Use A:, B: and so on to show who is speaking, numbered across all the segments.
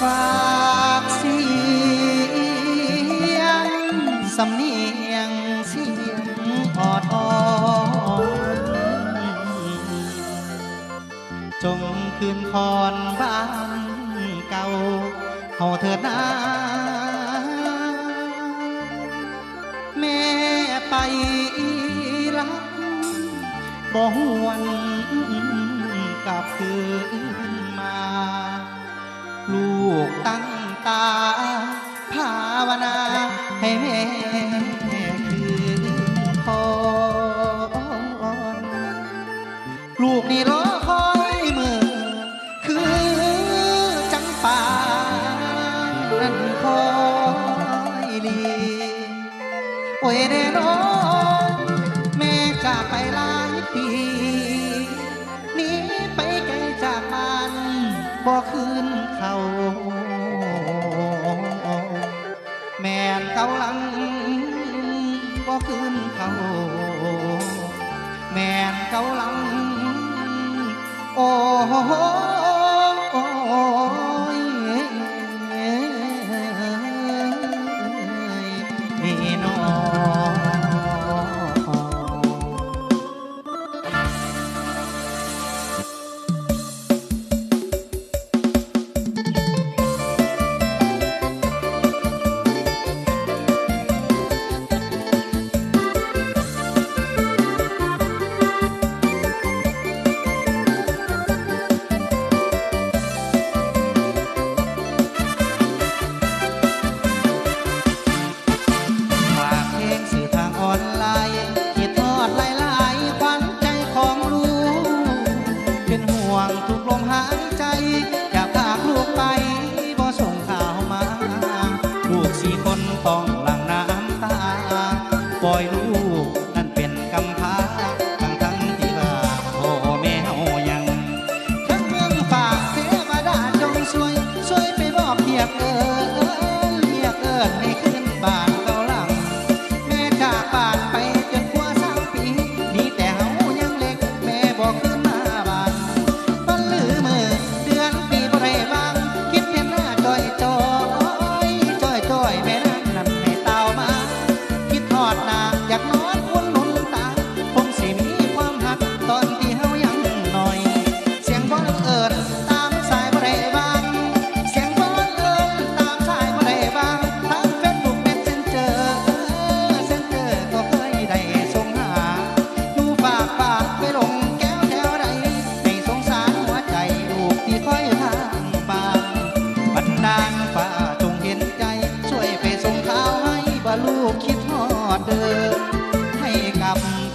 A: ฝากเสียงสำเนียงเสียงออดอ่อนจงคืนพรบ้านเก่าเฮาเถิดนาแม่ไปรักบ่หวนกลับคืน ลูกตั้งตาภาวนาให้แม่ แม่นเกาลังก็ขึ้นเขา แม่นเกาลัง โอ้ I. happened.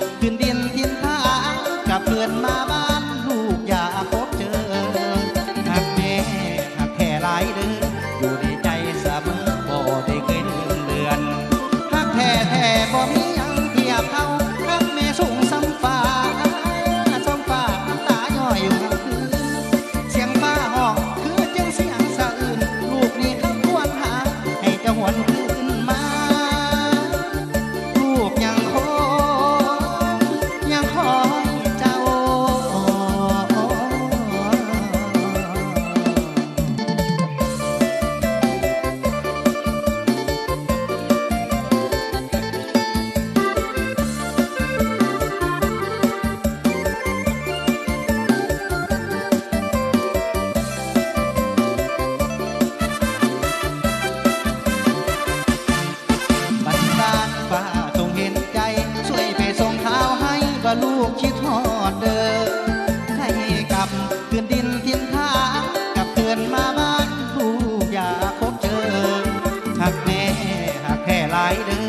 A: ลูกคิดทอดเดิมให้กลับเพื่อนดินทิ้นทางกับเพื่อนมาบ้านลูกอย่าพบเจอหักแม่หักแค่หลายเด้อ